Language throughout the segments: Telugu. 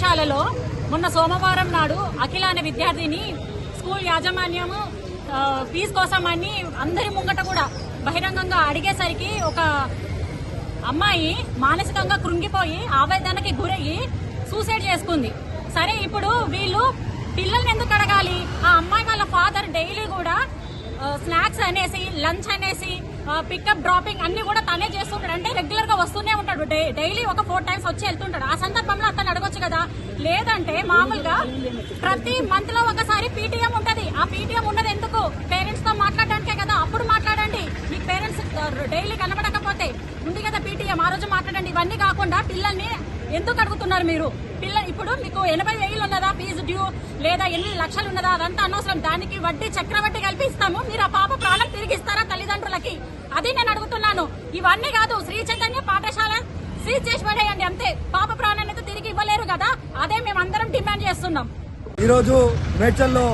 పాఠశాలలో మొన్న సోమవారం నాడు అఖిల అనే విద్యార్థిని స్కూల్ యాజమాన్యము ఫీజు కోసం అని అందరి ముంగట కూడా బహిరంగంగా అడిగేసరికి ఒక అమ్మాయి మానసికంగా కృంగిపోయి ఆవేదనకి గురయ్యి సూసైడ్ చేసుకుంది. సరే ఇప్పుడు వీళ్ళు పిల్లల్ని ఎందుకు అడగాలి? ఆ అమ్మాయి వాళ్ళ ఫాదర్ డైలీ కూడా స్నాక్స్ అనేసి లంచ్ అనేసి పికప్ డ్రాపింగ్ అన్ని కూడా తనే చేస్తుంటాడు. అంటే రెగ్యులర్గా వస్తూనే ఉంటాడు. డైలీ ఒక ఫోర్ టైమ్స్ వచ్చి వెళ్తుంటాడు. ఆ సందర్భంలో లేదంటే మామూలుగా ప్రతి మంత్లో ఒకసారి పీటీఎం ఉంటది. ఆ పీటీఎం ఉన్నది ఎందుకు? పేరెంట్స్తో మాట్లాడడానికే కదా. అప్పుడు మాట్లాడండి. మీకు పేరెంట్స్ డైలీ కనబడకపోతే. ఉంది కదా పీటీఎం. ఆ రోజు మాట్లాడండి. ఇవన్నీ కాకుండా పిల్లల్ని ఎందుకు అడుగుతున్నారు మీరు? పిల్ల ఇప్పుడు మీకు ఎనభై వేలు ఉన్నదా? ఫీజు డ్యూ లేదా ఎన్ని లక్షలు ఉన్నదా? అదంతా అనవసరం. దానికి వడ్డీ చక్రవడ్డీ కలిపి ఇస్తాము మీరు ఆ పాప ప్రాణం తిరిగిస్తారా తల్లిదండ్రులకి? అది నేను అడుగుతున్నాను. ఇవన్నీ కాదు. శ్రీ చైతన్య పాఠశాల సీజ్ చేసి పడేయండి అంతే. పాప డిమాండ్ చేస్తున్నాం. ఈరోజు మేడ్చల్లో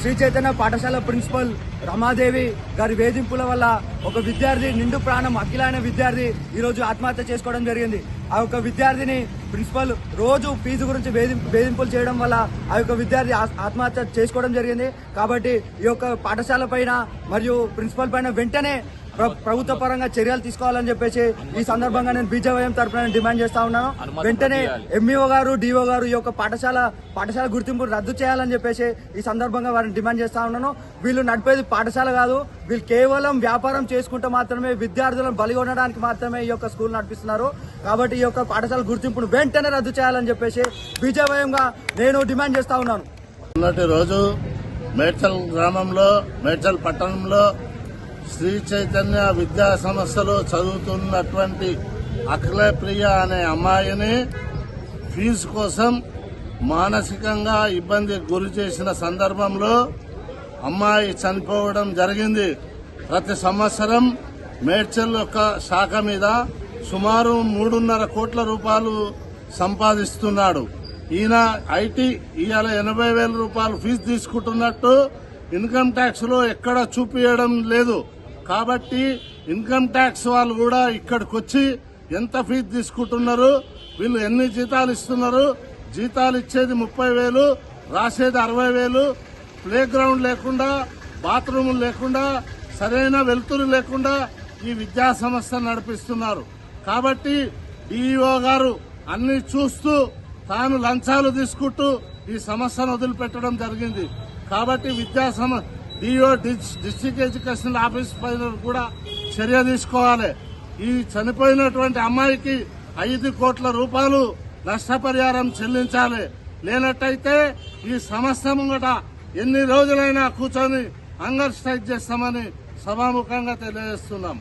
శ్రీ చైతన్య పాఠశాల ప్రిన్సిపల్ రమాదేవి గారి వేధింపుల వల్ల ఒక విద్యార్థి నిండు ప్రాణం అఖిలైన విద్యార్థి ఈరోజు ఆత్మహత్య చేసుకోవడం జరిగింది. ఆ యొక్క విద్యార్థిని ప్రిన్సిపల్ రోజు ఫీజు గురించి వేధింపులు చేయడం వల్ల ఆ యొక్క విద్యార్థి ఆత్మహత్య చేసుకోవడం జరిగింది. కాబట్టి ఈ యొక్క పాఠశాల పైన మరియు ప్రిన్సిపల్ పైన వెంటనే ప్రభుత్వ పరంగా చర్యలు తీసుకోవాలని చెప్పేసి ఈ సందర్భంగా నేను బీజేవైఎం తరఫున డిమాండ్ చేస్తా ఉన్నాను వెంటనే ఎంఈఓ గారు డిఓ గారు ఈ యొక్క పాఠశాల పాఠశాల గుర్తింపు రద్దు చేయాలని చెప్పేసి ఈ సందర్భంగా వారిని డిమాండ్ చేస్తా ఉన్నాను. వీళ్ళు నడిపేది పాఠశాల కాదు వీళ్ళు కేవలం వ్యాపారం చేసుకుంటూ మాత్రమే విద్యార్థులను బలిగొనడానికి మాత్రమే ఈ యొక్క స్కూల్ నడిపిస్తున్నారు. కాబట్టి ఈ యొక్క పాఠశాల గుర్తింపును వెంటనే రద్దు చేయాలని చెప్పేసి బీజేవైఎంగా నేను డిమాండ్ చేస్తా ఉన్నాను. రోజు మేడ్చల్ గ్రామంలో మేడ్చల్ పట్టణంలో శ్రీ చైతన్య విద్యా సంస్థలో చదువుతున్నటువంటి అఖిలప్రియ అనే అమ్మాయిని ఫీజు కోసం మానసికంగా ఇబ్బంది గురి చేసిన సందర్భంలో అమ్మాయి చనిపోవడం జరిగింది. ప్రతి సంవత్సరం మేడ్చల్ యొక్క శాఖ మీద సుమారు మూడున్నర కోట్ల రూపాయలు సంపాదిస్తున్నాడు. ఈయన ఐటీ ఇవాళ ఎనభై వేల రూపాయలు ఫీజు తీసుకుంటున్నట్టు ఇన్కమ్ ట్యాక్స్లో ఎక్కడ చూపించడం లేదు. కాబట్టి ఇన్కమ్ ట్యాక్స్ వాళ్ళు కూడా ఇక్కడికి వచ్చి ఎంత ఫీజు తీసుకుంటున్నారు? వీళ్ళు ఎన్ని జీతాలు ఇస్తున్నారు? జీతాలు ఇచ్చేది ముప్పై వేలు రాసేది అరవై వేలు. ప్లే గ్రౌండ్ లేకుండా బాత్రూములు లేకుండా సరైన వెలుతురు లేకుండా ఈ విద్యా సంస్థ నడిపిస్తున్నారు. కాబట్టి డిఈఓ గారు అన్ని చూస్తూ తాను లంచాలు తీసుకుంటూ ఈ సమస్యను వదిలిపెట్టడం జరిగింది. కాబట్టి విద్యా సమ డిఓ డిస్టిక్ ఎడ్యుకేషన్ ఆఫీస్ పైన కూడా చర్య తీసుకోవాలి. ఈ చనిపోయినటువంటి అమ్మాయికి ఐదు కోట్ల రూపాయలు నష్టపరిహారం చెల్లించాలి. లేనట్టయితే ఈ సమస్య ముంగట ఎన్ని రోజులైనా కూర్చొని అంగర్ స్ట్రైక్ చేస్తామని సభాముఖంగా తెలియజేస్తున్నాం.